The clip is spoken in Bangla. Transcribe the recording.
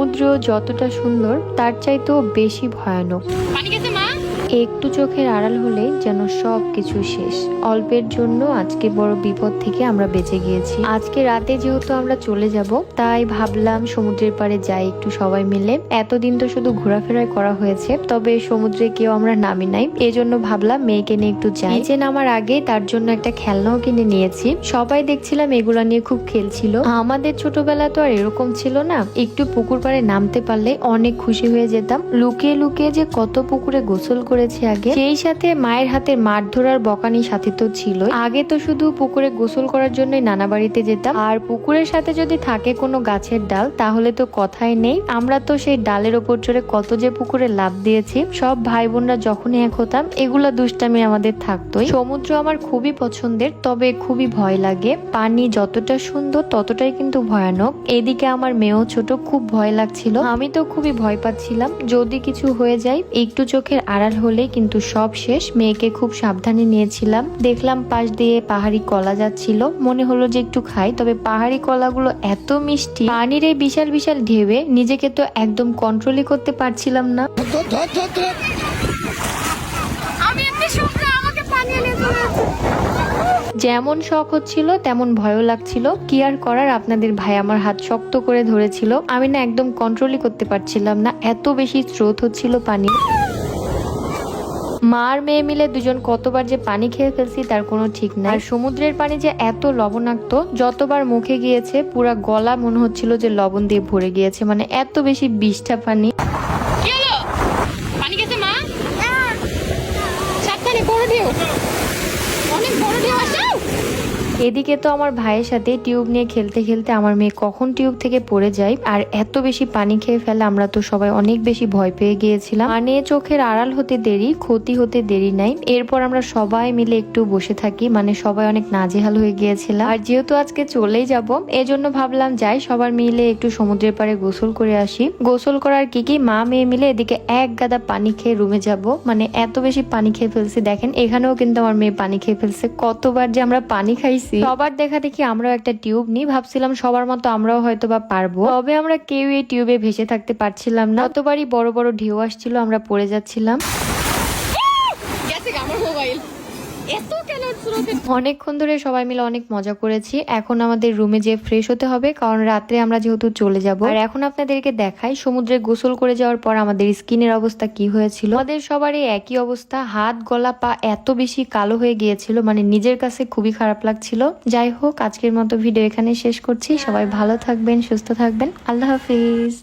সমুদ্র যতটা সুন্দর তার চাইতেও বেশি ভয়ানক। পানি গেছে মা? একটু চোখের আড়াল হলে যেন সব কিছু শেষ। অল্পের জন্য আজকে বড় বিপদ থেকে আমরা বেঁচে গিয়েছি। আজকে রাতে যেহেতু আমরা চলে যাব, তাই ভাবলাম সমুদ্রের পাড়ে যাই একটু সবাই মিলে। এতদিন তো শুধু ঘোরাফেরাই করা হয়েছে, তবে সমুদ্রে কেউ আমরা নামি নাই। এই জন্য ভাবলাম মেয়েকে নিয়ে একটু যাই। নিচে নামার আগে তার জন্য একটা খেলনাও কিনে নিয়েছি। সবাই দেখছিলাম এগুলা নিয়ে খুব খেলছিল। আমাদের ছোটবেলা তো আর এরকম ছিল না। একটু পুকুর পাড়ে নামতে পারলে অনেক খুশি হয়ে যেতাম। লুকিয়ে লুকিয়ে যে কত পুকুরে গোসল করেছি আগে। সেই সাথে মায়ের হাতে মাঠ ধরার বকানি সাথে তো ছিল আগে তো শুধু পুকুরে গোসল করার জন্যই নানা বাড়িতে যেতাম। আর পুকুরের সাথে যদি থাকে কোনো গাছের ডাল, তাহলে তো কথাই নেই। আমরা তো সেই ডালের ওপর চড়ে কত যে পুকুরে লাভ দিয়েছি। সব ভাই বোনরা যখনই এক হতাম, এগুলা দুষ্টামি আমাদের থাকতোই। সমুদ্র আমার খুবই পছন্দের, তবে খুবই ভয় লাগে। পানি যতটা সুন্দর, ততটাই কিন্তু ভয়ানক। এদিকে আমার মেয়েও ছোট, খুব ভয় লাগছিল। আমি তো খুবই ভয় পাচ্ছিলাম। যদি কিছু হয়ে যায়, একটু চোখের আড়াল হলেই কিন্তু সব শেষ। মেয়েকে খুব সাবধানে নিয়েছিলাম। দেখলাম পাশ দিয়ে পাহাড়ি কলা যাচ্ছিল। মনে হলো যে একটু খাই তবে পাহাড়ি কলাগুলো এত মিষ্টি পানির এই বিশাল বিশাল ঢেবে নিজেকে তো একদম কন্ট্রোলই করতে পারছিলাম না। আমি আমাকে পানি এনে যেমন শখ হচ্ছিল তেমন ভয়ও লাগছিল। কি আর করার আপনাদের ভাই আমার হাত শক্ত করে ধরেছিল। আমি না একদম কন্ট্রোলই করতে পারছিলাম না। এত বেশি স্রোত হচ্ছিল পানি। মা আর মেয়ে মিলে দুজন কতবার যে পানি খেয়ে ফেলছি তার কোনো ঠিক নাই। আর সমুদ্রের পানি যে এত লবণাক্ত, যতবার মুখে গিয়েছে পুরা গলা মনে হচ্ছিল যে লবণ দিয়ে ভরে গিয়েছে মানে এত বেশি বিষ্ঠা পানি। মা? অনেক বড় এদিকে তো আমার ভাইয়ের সাথে টিউব নিয়ে খেলতে খেলতে আমার মেয়ে কখন টিউব থেকে পড়ে যায় আর এত বেশি পানি খেয়ে ফেলে, আমরা তো সবাই অনেক বেশি ভয় পেয়ে গিয়েছিলাম। মানে চোখের আড়াল হতে দেরি, ক্ষতি হতে দেরি নাই। এরপর আমরা সবাই মিলে একটু বসে থাকি মানে সবাই অনেক নাজেহাল হয়ে গিয়েছিলাম। আর যেহেতু আজকে চলেই যাব, এজন্য ভাবলাম যাই, সবার মিলে একটু সমুদ্রের পাড়ে গোসল করে আসি। গোসল করার কি কি, মা মেয়ে মিলে এদিকে এক গাদা পানি খেয়ে রুমে যাব। মানে এত বেশি পানি খেয়ে ফেলছি, দেখেন এখানেও কিন্তু আমার মেয়ে পানি খেয়ে ফেলছে। কতবার যে আমরা পানি খাইছি। সবার দেখা দেখি আমরাও একটা টিউব নিই। ভাবছিলাম সবার মতো আমরাও হয়তো বা পারব। তবে আমরা কেউ এই টিউবে ভেসে থাকতে পারছিলাম না। অতবারই বড় বড় ঢেউ আসছিল আমরা পড়ে যাচ্ছিলাম। গেছে আমার মোবাইল এত অনেকক্ষণ ধরে সবাই মিলে অনেক মজা করেছি। এখন আমাদের রুমে যে ফ্রেশ হতে হবে, কারণ রাত্রে আমরা যেহেতু চলে যাব। আর এখন আপনাদেরকে দেখাই, সমুদ্রে গোসল করে যাওয়ার পর আমাদের স্কিনের অবস্থা কি হয়েছিল। আমাদের সবারই একই অবস্থা, হাত, গলা, পা এত বেশি কালো হয়ে গিয়েছিল মানে নিজের কাছে খুবই খারাপ লাগছিল। যাই হোক, আজকের মতো ভিডিও এখানে শেষ করছি। সবাই ভালো থাকবেন, সুস্থ থাকবেন। আল্লাহ হাফিজ।